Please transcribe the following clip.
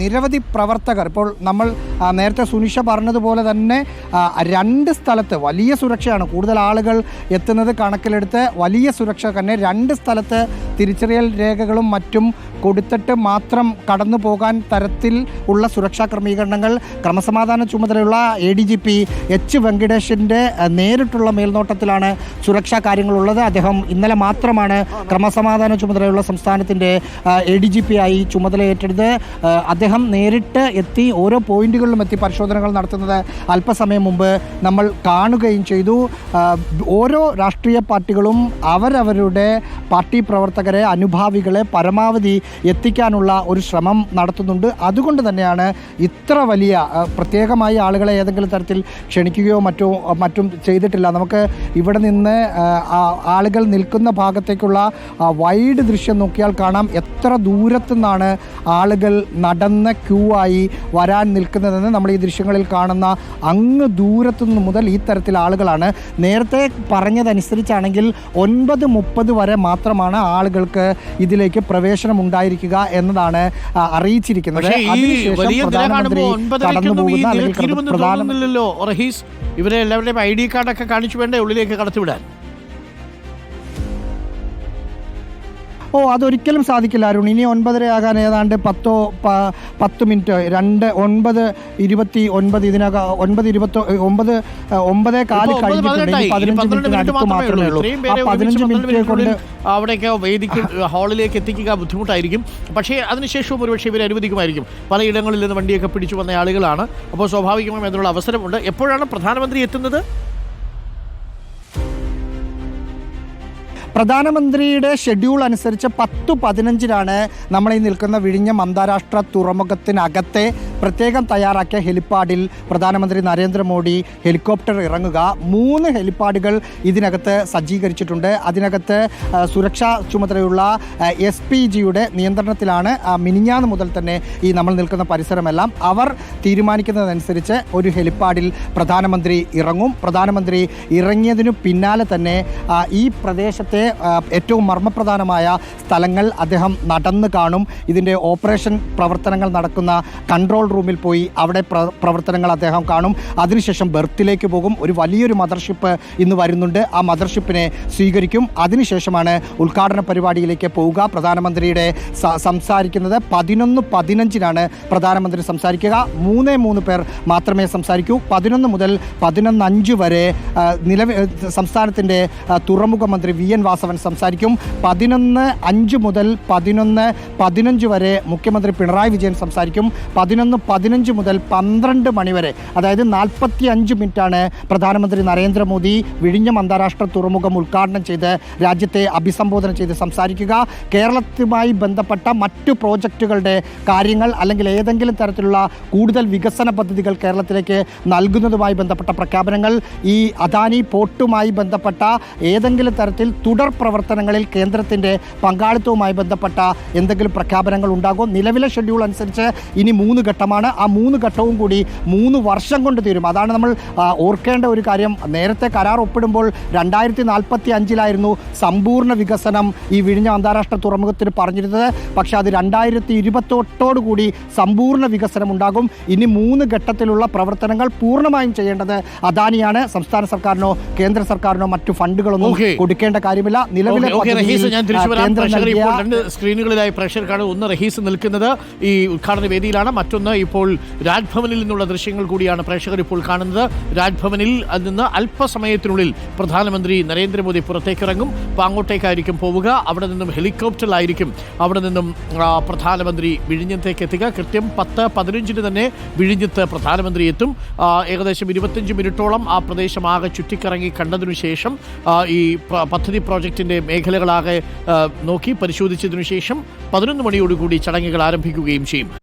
നിരവധി പ്രവർത്തകർ. ഇപ്പോൾ നമ്മൾ നേരത്തെ സുനിഷ പറഞ്ഞതുപോലെ തന്നെ രണ്ട് സ്ഥലത്ത് വലിയ സുരക്ഷയാണ് കൂടുതൽ ആളുകൾ എത്തുന്നത് കണക്കിലെടുത്ത്. വലിയ സുരക്ഷ തന്നെ രണ്ട് സ്ഥലത്ത് തിരിച്ചറിയൽ രേഖകളും മറ്റും കൊടുത്തിട്ട് മാത്രം കടന്നു പോകാൻ തരത്തിൽ ഉള്ള സുരക്ഷാ ക്രമീകരണങ്ങൾ ക്രമസമാധാന ചുമതലയുള്ള A D G P H വെങ്കടേഷിന്റെ നേരിട്ടുള്ള മേൽനോട്ടത്തിലാണ് സുരക്ഷാ കാര്യങ്ങളുള്ളത്. അദ്ദേഹം ഇന്നലെ മാത്രമാണ് ക്രമസമാധാന ചുമതലയുള്ള സംസ്ഥാനത്തിന്റെ എ ഡി ജി പി ആയി ചുമതലയേറ്റെടുത്ത് അദ്ദേഹം നേരിട്ട് എത്തി ഓരോ പോയിന്റുകളിലും എത്തി പരിശോധനകൾ നടത്തുന്നത് അല്പസമയം മുമ്പ് നമ്മൾ കാണുകയും ചെയ്തു. ഓരോ രാഷ്ട്രീയ പാർട്ടികളും അവരവരുടെ പാർട്ടി പ്രവർത്തകരെ അനുഭാവികളെ പരമാവധി എത്തിക്കാനുള്ള ഒരു ശ്രമം നടത്തുന്നുണ്ട്. അതുകൊണ്ട് തന്നെയാണ് ഇത്ര വലിയ പ്രത്യേകമായി ആളുകളെ ഏതെങ്കിലും തരത്തിൽ ക്ഷണിക്കുകയോ മറ്റോ മറ്റും ചെയ്തിട്ടില്ല. നമുക്ക് ഇവിടെ നിന്ന് ആളുകൾ നിൽക്കുന്ന ഭാഗത്തേക്കുള്ള വൈഡ് ദൃശ്യം നോക്കിയാൽ കാണാം. എത്ര ദൂരത്തു നിന്നാണ് ആളുകൾ നടന്ന ക്യൂ ആയി വരാൻ നിൽക്കുന്നതെന്ന് നമ്മൾ ഈ ദൃശ്യങ്ങളിൽ കാണുന്ന അങ്ങ് ദൂരത്തു നിന്ന് മുതൽ ഈ തരത്തിൽ ആളുകളാണ്. നേരത്തെ പറഞ്ഞതനുസരിച്ചാണെങ്കിൽ ഒൻപത് മുപ്പത് വരെ മാത്രമാണ് ആളുകൾക്ക് ഇതിലേക്ക് പ്രവേശനം ഉണ്ടായിരിക്കുക എന്നതാണ് അറിയിച്ചിരിക്കുന്നത്. അതിനുശേഷം പ്രധാനമന്ത്രി കടന്നു പോകുന്ന അല്ലെങ്കിൽ റഹീസ്. ഇവരെ എല്ലാവരുടെയും ഐ ഡി കാർഡൊക്കെ കാണിച്ചു വേണ്ടേ ഉള്ളിലേക്ക് കടത്തിവിടാൻ? ഓ അതൊരിക്കലും സാധിക്കില്ല അരുൺ. ഇനി ഒൻപതരയാകാൻ ഏതാണ്ട് പത്തോ പത്ത് മിനിറ്റ് രണ്ട് ഒൻപത് ഇരുപത്തി ഒൻപത് ഇതിനകം ഒൻപത് ഇരുപത്തി ഒമ്പത് ഒമ്പതേ കാൽ ഇപ്പോ ഒമ്പത് കഴിഞ്ഞിട്ടുണ്ട്. ഇനി പതിനെട്ടായി. ഇനി പതിനഞ്ച് മാത്രമേ ഉള്ളൂ. ആ പതിനഞ്ച് മിനിറ്റ് കൊണ്ട് അവിടെയൊക്കെ വേദിക്ക് ഹാളിലേക്ക് എത്തിക്കുക ബുദ്ധിമുട്ടായിരിക്കും. പക്ഷേ അതിനുശേഷവും ഒരുപക്ഷെ ഇവരെ അനുവദിക്കുമായിരിക്കും. പലയിടങ്ങളിൽ നിന്ന് വണ്ടിയൊക്കെ പിടിച്ചു വന്ന ആളുകളാണ്. അപ്പോൾ സ്വാഭാവികമായും അതിനുള്ള അവസരമുണ്ട്. എപ്പോഴാണ് പ്രധാനമന്ത്രി എത്തുന്നത്? പ്രധാനമന്ത്രിയുടെ ഷെഡ്യൂൾ അനുസരിച്ച് പത്ത് പതിനഞ്ചിനാണ് നമ്മൾ ഈ നിൽക്കുന്ന വിഴിഞ്ഞം അന്താരാഷ്ട്ര തുറമുഖത്തിനകത്തെ പ്രത്യേകം തയ്യാറാക്കിയ ഹെലിപ്പാഡിൽ പ്രധാനമന്ത്രി നരേന്ദ്രമോദി ഹെലികോപ്റ്റർ ഇറങ്ങുക. മൂന്ന് ഹെലിപ്പാഡുകൾ ഇതിനകത്ത് സജ്ജീകരിച്ചിട്ടുണ്ട്. അതിനകത്ത് സുരക്ഷാ ചുമതലയുള്ള എസ് പി ജിയുടെ നിയന്ത്രണത്തിലാണ് മിനിഞ്ഞാന്ന് മുതൽ തന്നെ ഈ നമ്മൾ നിൽക്കുന്ന പരിസരമെല്ലാം. അവർ തീരുമാനിക്കുന്നതനുസരിച്ച് ഒരു ഹെലിപ്പാഡിൽ പ്രധാനമന്ത്രി ഇറങ്ങും. പ്രധാനമന്ത്രി ഇറങ്ങിയതിനു പിന്നാലെ തന്നെ ഈ പ്രദേശത്തെ ഏറ്റവും മർമ്മപ്രധാനമായ സ്ഥലങ്ങൾ അദ്ദേഹം നടന്നു കാണും. ഇതിന്റെ ഓപ്പറേഷൻ പ്രവർത്തനങ്ങൾ നടക്കുന്ന കൺട്രോൾ റൂമിൽ പോയി അവിടെ പ്രവർത്തനങ്ങൾ അദ്ദേഹം കാണും. അതിനുശേഷം ബെർത്തിലേക്ക് പോകും. ഒരു വലിയൊരു മദർഷിപ്പ് ഇന്ന് വരുന്നുണ്ട്. ആ മദർഷിപ്പിനെ സ്വീകരിക്കും. അതിനുശേഷമാണ് ഉദ്ഘാടന പരിപാടിയിലേക്ക് പോവുക. പ്രധാനമന്ത്രിയുടെ സംസാരിക്കുന്നത് പതിനൊന്ന് പതിനഞ്ചിനാണ് പ്രധാനമന്ത്രി സംസാരിക്കുക. മൂന്നേ മൂന്ന് പേർ മാത്രമേ സംസാരിക്കൂ. പതിനൊന്ന് മുതൽ പതിനൊന്ന് അഞ്ച് വരെ നിലവിൽ സംസ്ഥാനത്തിന്റെ തുറമുഖ മന്ത്രി വി എൻ വാസവൻ സംസാരിക്കും. പതിനൊന്ന് അഞ്ച് മുതൽ പതിനൊന്ന് പതിനഞ്ച് വരെ മുഖ്യമന്ത്രി പിണറായി വിജയൻ സംസാരിക്കും. പതിനൊന്ന് പതിനഞ്ച് മുതൽ പന്ത്രണ്ട് മണിവരെ അതായത് നാൽപ്പത്തി അഞ്ച് മിനിറ്റാണ് പ്രധാനമന്ത്രി നരേന്ദ്രമോദി വിഴിഞ്ഞം അന്താരാഷ്ട്ര തുറമുഖം ഉദ്ഘാടനം ചെയ്ത് രാജ്യത്തെ അഭിസംബോധന ചെയ്ത് സംസാരിക്കുക. കേരളത്തുമായി ബന്ധപ്പെട്ട മറ്റു പ്രോജക്റ്റുകളുടെ കാര്യങ്ങൾ അല്ലെങ്കിൽ ഏതെങ്കിലും തരത്തിലുള്ള കൂടുതൽ വികസന പദ്ധതികൾ കേരളത്തിലേക്ക് നൽകുന്നതുമായി ബന്ധപ്പെട്ട പ്രഖ്യാപനങ്ങൾ ഈ അദാനി പോർട്ടുമായി ബന്ധപ്പെട്ട ഏതെങ്കിലും തരത്തിൽ തുടർ പ്രവർത്തനങ്ങളിൽ കേന്ദ്രത്തിന്റെ പങ്കാളിത്തവുമായി ബന്ധപ്പെട്ട എന്തെങ്കിലും പ്രഖ്യാപനങ്ങൾ ഉണ്ടാകും നിലവിലെ ഷെഡ്യൂൾ അനുസരിച്ച് ഇനി മൂന്ന് ഘട്ടമാണ് ആ മൂന്ന് ഘട്ടവും കൂടി മൂന്ന് വർഷം കൊണ്ട് തീരും. അതാണ് നമ്മൾ ഓർക്കേണ്ട ഒരു കാര്യം. നേരത്തെ കരാർ ഒപ്പിടുമ്പോൾ രണ്ടായിരത്തി നാൽപ്പത്തി അഞ്ചിലായിരുന്നു സമ്പൂർണ വികസനം ഈ വിഴിഞ്ഞ അന്താരാഷ്ട്ര തുറമുഖത്തിന് പറഞ്ഞിരുന്നത്. പക്ഷേ അത് രണ്ടായിരത്തി ഇരുപത്തൊട്ടോടുകൂടി സമ്പൂർണ വികസനം ഉണ്ടാകും. ഇനി മൂന്ന് ഘട്ടത്തിലുള്ള പ്രവർത്തനങ്ങൾ പൂർണമായും ചെയ്യേണ്ടത് അദാനിയാണ്. സംസ്ഥാന സർക്കാരിനോ കേന്ദ്ര സർക്കാരിനോ മറ്റു ഫണ്ടുകളൊന്നും കൊടുക്കേണ്ട കാര്യമില്ല. നിലവിലെ സ്ക്രീനുകളിലായി പ്രേക്ഷകർക്കാണ് ഒന്ന് റഹീസ് നിൽക്കുന്നത് ഈ ഉദ്ഘാടന വേദിയിലാണ്. മറ്റൊന്ന് ഇപ്പോൾ രാജ്ഭവനിൽ നിന്നുള്ള ദൃശ്യങ്ങൾ കൂടിയാണ് പ്രേക്ഷകർ ഇപ്പോൾ കാണുന്നത്. രാജ്ഭവനിൽ നിന്ന് അല്പസമയത്തിനുള്ളിൽ പ്രധാനമന്ത്രി നരേന്ദ്രമോദി പുറത്തേക്കിറങ്ങും. അപ്പോൾ അങ്ങോട്ടേക്കായിരിക്കും പോവുക. അവിടെ നിന്നും ഹെലികോപ്റ്ററിലായിരിക്കും അവിടെ നിന്നും പ്രധാനമന്ത്രി വിഴിഞ്ഞത്തേക്ക് എത്തുക. കൃത്യം പത്ത് പതിനഞ്ചിന് തന്നെ വിഴിഞ്ഞത്ത് പ്രധാനമന്ത്രി എത്തും. ഏകദേശം ഇരുപത്തഞ്ച് മിനിറ്റോളം ആ പ്രദേശം ആകെ ചുറ്റിക്കറങ്ങി കണ്ടതിനു ശേഷം ഈ പദ്ധതി പ്രോജക്റ്റിന്റെ മേഖലകളാകെ നോക്കി പരിശോധിച്ചതിനു ശേഷം പതിനൊന്ന് മണിയോടുകൂടി ചടങ്ങുകൾ ആരംഭിക്കുകയും ചെയ്യും.